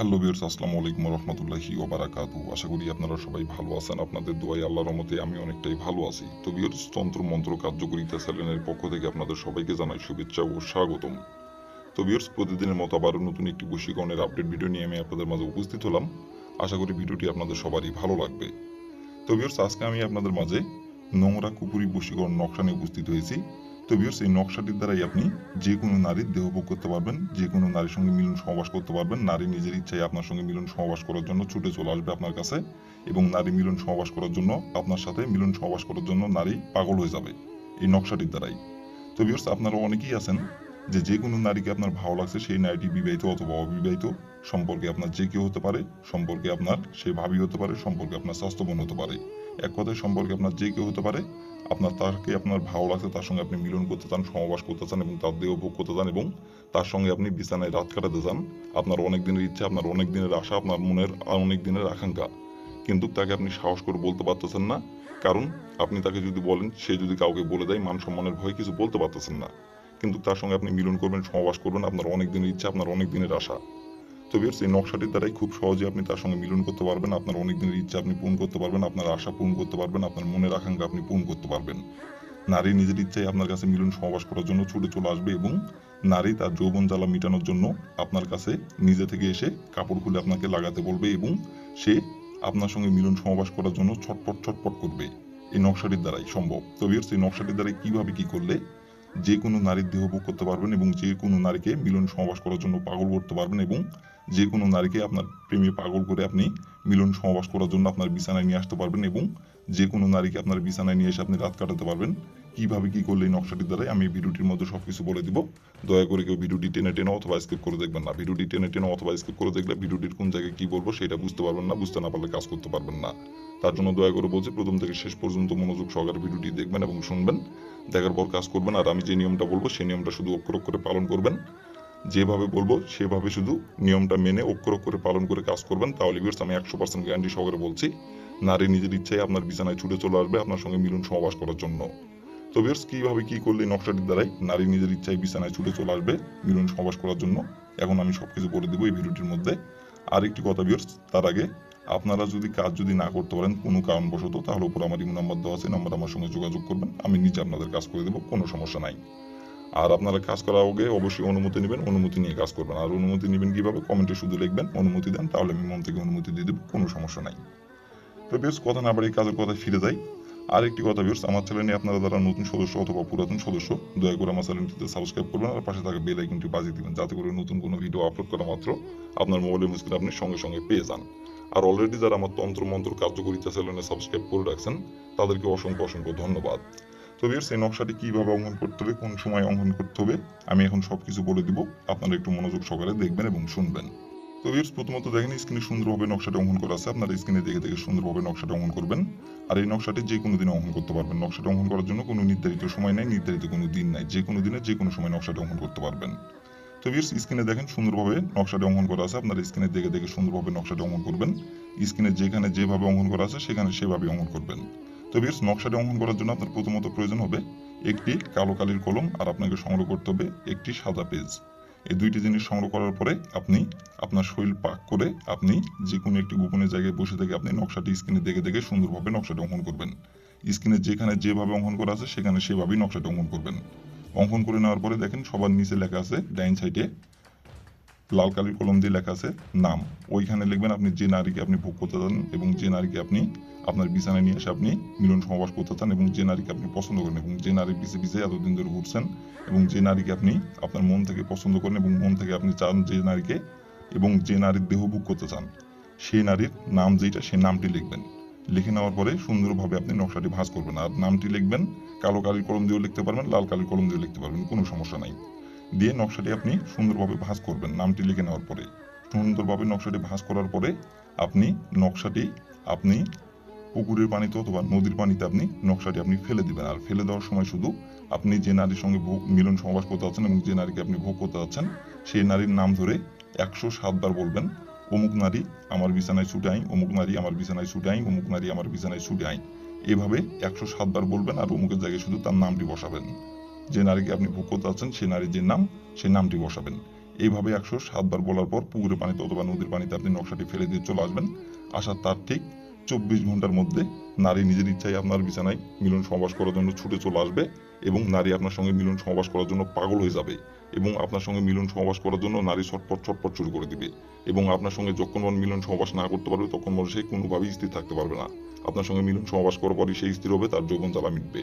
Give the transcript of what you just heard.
Hello বিয়ার্স আসসালামু আলাইকুম রহমতুল্লাহি ওবারাকাতু আশা করি আপনারা সবাই ভালো আছেন, আপনাদের দোয়াই আল্লাহর রহমতে আমি অনেকটাই ভালো আছি। তো বিয়ার্স তন্ত্র মন্ত্র কার্যকরিতা স্যালেনের পক্ষ থেকে আপনাদের সবাইকে জানাই শুভেচ্ছা ও স্বাগতম। তো বিয়ার্স প্রতিদিনের মতো আবারও নতুন একটি বশীকরণের আপডেট ভিডিও নিয়ে আমি আপনাদের মাঝে উপস্থিত হলাম। আশা করি ভিডিওটি আপনাদের সবারই ভালো লাগবে। তো বিয়ার্স আজকে আমি আপনাদের মাঝে নোংরা কুপুরি বশীকরণ নকশা নিয়ে উপস্থিত হয়েছি। তো বিয়ার্স এই নকশাটির দ্বারাই আপনি যে কোনো নারীর দেহভোগ করতে পারবেন, যে কোনো নারীর সঙ্গে মিলন সহবাস করতে পারবেন। নারী নিজের ইচ্ছায় আপনার সঙ্গে মিলন সহবাস করার জন্য ছুটে চলে আসবে আপনার কাছে এবং নারী মিলন সহবাস করার জন্য আপনার সাথে মিলন সহবাস করার জন্য নারী পাগল হয়ে যাবে এই নকশাটির দ্বারাই। তো বিয়ার্স আপনারা অনেকেই আছেন যে যে কোনো নারীকে আপনার ভালো লাগছে সেই নারীটি বিবাহিত অথবা অবিবাহিত, সম্পর্কে আপনার যে কেউ হতে পারে, সম্পর্কে আপনার সে ভাবি হতে পারে, সম্পর্কে আপনার স্বাস্থ্যবান হতে পারে। এক কথায় সম্পর্কে আপনার যে কেউ হতে পারে আপনার তাকে আপনার ভালো লাগছে, তার সঙ্গে আপনি মিলন করতে চান সহবাস করতে চান এবং তার দেহ ভোগ করতে চান এবং তার সঙ্গে আপনি বিছানায় রাত কাটাতে চান। আপনার অনেক দিনের ইচ্ছা, আপনার অনেক দিনের আশা, আপনার মনের অনেক দিনের আকাঙ্ক্ষা। কিন্তু তাকে আপনি সাহস করে বলতে পারতেছেন না। কারণ আপনি তাকে যদি বলেন, সে যদি কাউকে বলে দেয়, মান সম্মানের ভয়ে কিছু বলতে পারতেছেন না। কিন্তু তার সঙ্গে আপনি মিলন করবেন সহবাস করবেন, আপনার অনেক দিনের ইচ্ছা, আপনার অনেক দিনের আশা। তো এই নকশাটির দ্বারাই খুব সহজে আপনি তার সঙ্গে মিলন করতে পারবেন। আপনার অনেক দিনের ইচ্ছা আপনি পূরণ করতে পারবেন, আপনার আশা পূরণ করতে পারবেন, আপনার মনের আকাঙ্ক্ষা আপনি পূরণ করতে পারবেন। নারী নিজের ইচ্ছায় আপনার কাছে মিলন সহবাস করার জন্য ছুটে চলে আসবে এবং নারী তার যৌবন জ্বালা মেটানোর জন্য আপনার কাছে নিজে থেকে এসে কাপড় খুলে আপনাকে লাগাতে বলবে এবং সে আপনার সঙ্গে মিলন সহবাস করার জন্য ছটপট ছটপট করবে। এই নকশাটির দ্বারাই সম্ভব। তো বিয়ার্স এই নকশাটির দ্বারাই কীভাবে কি করলে যে কোনো নারীর দেহ ভোগ করতে পারবেন এবং যে কোনো নারীকে মিলন সহবাস করার জন্য পাগল করতে পারবেন এবং যে কোনো নারীকে আপনার প্রেমে পাগল করে আপনি মিলন সহবাস করার জন্য আপনার বিছানায় নিয়ে আসতে পারবেন এবং যে কোনো নারীকে আপনার বিছানায় নিয়ে এসে আপনি রাত কাটাতে পারবেন। কীভাবে কি করলে এই নকশাটির দ্বারাই আমি ভিডিওটির মধ্যে সব কিছু বলে দিব। দয়া করে কেউ ভিডিওটি টেনে টেনে অথবা স্কিপ করে দেখবেন না। ভিডিওটি টেনে টেনে অথবা স্কিপ করে দেখলে ভিডিওটির কোন জায়গায় কি বলব সেটা বুঝতে পারবেন না, বুঝতে না পারলে কাজ করতে পারবেন না। তার জন্য দয়া করে বলছি, প্রথম থেকে শেষ পর্যন্ত মনোযোগ সহকারে ভিডিওটি দেখবেন এবং শুনবেন। দেখার পর কাজ করবেন। আর আমি যে নিয়মটা বলব, সেই নিয়মটা শুধু অক্ষর অক্ষরে পালন করবেন। যেভাবে বলব, সেভাবে শুধু নিয়মটা মেনে অক্ষর অক্ষরে পালন করে কাজ করবেন। তাহলে ভিউয়ার্স, আমি একশো পার্সেন্ট গ্যারান্টি সহকারে বলছি, নারী নিজের ইচ্ছায় আপনার বিছানায় ছুটে চলে আসবে আপনার সঙ্গে মিলন সহবাস করার জন্য। তো ভিউয়ার্স, কীভাবে কি করলে নকশাটির দ্বারাই নারী নিজের ইচ্ছায় বিছানায় ছুটে চলে আসবে মিলন সহবাস করার জন্য? এখন আমি সবকিছু বলে দেবো এই ভিডিওটির মধ্যে। আর একটি কথা ভিউয়ার্স, তার আগে আপনারা যদি কাজ যদি না করতে পারেন কোনো কারণবশত, তাহলে উপর আমার ইমো নাম্বার দেওয়া আছে নাম্বার আমার সঙ্গে যোগাযোগ করবেন। আমি নিজে আপনাদের কাজ করে দেবো, কোনো সমস্যা নাই। আর আপনারা কাজ করার আগে অবশ্যই অনুমতি নেবেন, অনুমতি নিয়ে কাজ করবেন। আর অনুমতি নেবেন কীভাবে? কমেন্টে শুধু লিখবেন, অনুমতি দেন, তাহলে আমি মন থেকে অনুমতি দিয়ে দেবো, কোনো সমস্যা নাই। তো বেশ, কথা না বাড়ি কাজের কথা ফিরে যাই। আর একটি কথা বিয়ার্স আমার চ্যানেলে আপনারা যারা নতুন সদস্য অথবা পুরাতন সদস্য, দয়া করে আমার চ্যানেলটিতে সাবস্ক্রাইব করবেন আর পাশে থাকা বেল আইকনটি বাজিয়ে দিবেন, যাতে করে নতুন কোনো ভিডিও আপলোড করা মাত্র আপনার মোবাইলের মুস্কিল আপনি সঙ্গে সঙ্গে পেয়ে যান। আর অলরেডি যারা আমার তন্ত্র মন্ত্র কার্যকরিতা চ্যানেলে সাবস্ক্রাইব করে রাখছেন, তাদেরকে অসংখ্য অসংখ্য ধন্যবাদ। তো বিয়ার্স এই নকশাটি কীভাবে অঙ্কন করতে হবে, কোন সময় অঙ্কন করতে হবে, আমি এখন সবকিছু বলে দিব। আপনারা একটু মনোযোগ সহকারে দেখবেন এবং শুনবেন। তো ভিউয়ার্স প্রথমত দেখেন স্ক্রিনে সুন্দরভাবে নকশাটা অঙ্কন করা আছে। আপনারা স্ক্রিনে দেখে দেখে সুন্দরভাবে নকশাটা অঙ্কন করবেন। আর এই নকশাটি যে কোনো দিনে অঙ্কন করতে পারবেন। নকশাটা অঙ্কন করার জন্য কোনো নির্ধারিত সময় নেই, নির্ধারিত কোনো দিন নাই। যে কোনো দিনে যে কোনো সময় নকশাটা অঙ্কন করতে পারবেন। তো ভিউয়ার্স স্ক্রিনে দেখেন, সুন্দরভাবে নকশাটা অঙ্কন করা আছে। আপনারা স্ক্রিনে দেখে দেখে সুন্দরভাবে নকশাটা অঙ্কন করবেন। স্ক্রিনে যেখানে যেভাবে অঙ্কন করা আছে, সেখানে সেভাবে অঙ্কন করবেন। তো ভিউয়ার্স নকশাটি অঙ্কন করার জন্য আপনার প্রথমত প্রয়োজন হবে একটি কালো কালির কলম আর আপনাকে সংগ্রহ করতে হবে একটি সাদা পেজ। এই দুইটি জিনিস সংগ্রহ করার পরে আপনি আপনার শরীর পাক করে আপনি যে কোনো একটি গোপনীয় জায়গায় বসে থেকে আপনি নকশাটি স্ক্রিনে দেখে দেখে সুন্দরভাবে নকশাটা অঙ্কন করবেন। স্ক্রিনে যেখানে যেভাবে অঙ্কন করা আছে সেখানে সেভাবেই নকশাটা অঙ্কন করবেন। অঙ্কন করে নেওয়ার পরে দেখেন সবার নিচে লেখা আছে ডাইন সাইডে লাল কালির কলম দিয়ে লেখা আছে নাম। ওইখানে লিখবেন আপনি যে নারীকে আপনি ভোগ করতে চান এবং যে নারীকে আপনি আপনার বিছানায় নিয়ে এসে আপনি মিলন সহবাস করতে চান এবং যে নারীকে আপনি পছন্দ করেন এবং যে নারীর পিছে পিছে এতদিন ধরে ঘুরছেন এবং যে নারীকে আপনি আপনার মন থেকে পছন্দ করেন এবং মন থেকে আপনি চান যে নারীকে এবং যে নারীর দেহ ভোগ করতে চান, সেই নারীর নাম যেটা সেই নামটি লিখবেন। লিখে নেওয়ার পরে সুন্দরভাবে আপনি নকশাটি ভাঁজ করবেন। আর নামটি লিখবেন, কালো কালির কলম দিয়েও লিখতে পারবেন, লাল কালির কলম দিয়েও লিখতে পারবেন, কোনো সমস্যা নাই। দিয়ে নকশাটি আপনি সুন্দরভাবে ভাঁজ করবেন। নামটি লিখে নেওয়ার পরে, সুন্দরভাবে নকশাটি ভাঁজ করার পরে আপনি নকশাটি আপনি পুকুরের পানিতে অথবা নদীর পানিতে আপনি নকশাটি আপনি ফেলে দিবেন। আর ফেলে দেওয়ার সময় শুধু আপনি যে নারীর সঙ্গে ভোগ, মিলন সহবাস করতে যাচ্ছেন এবং যে নারীকে আপনি ভোগ করতে যাচ্ছেন, সেই নারীর নাম ধরে একশো সাতবার বলবেন, অমুক নারী আমার বিছানায় ছুটে আই অমুক নারী আমার বিছানায় ছুটে আই অমুক নারী আমার বিছানায় ছুটে আই এভাবে একশো সাতবার বলবেন আর অমুকের জায়গায় শুধু তার নামটি বসাবেন। যে নারীকে আপনি ভোগ করতে যাচ্ছেন সেই নারীর যে নাম, সেই নামটি বসাবেন। এইভাবে একশো সাতবার বলার পর পুকুরের পানিতে অথবা নদীর পানিতে আপনি নকশাটি ফেলে দিয়ে চলে আসবেন। আসার তার ঠিক চব্বিশ ঘণ্টার মধ্যে নারী নিজের ইচ্ছায় আপনার বিছানায় মিলন সহবাস করার জন্য ছুটে চলে আসবে এবং নারী আপনার সঙ্গে মিলন সহবাস করার জন্য পাগল হয়ে যাবে এবং আপনার সঙ্গে মিলন সহবাস করার জন্য নারী ছটপট ছটপট শুরু করে দিবে এবং আপনার সঙ্গে যখন মিলন সহবাস না করতে পারবে, তখন সে কোনোভাবেই স্থির থাকতে পারবে না। আপনার সঙ্গে মিলন সহবাস করার পরই সেই স্থির হবে, তার যৌবন জ্বালা মিটবে।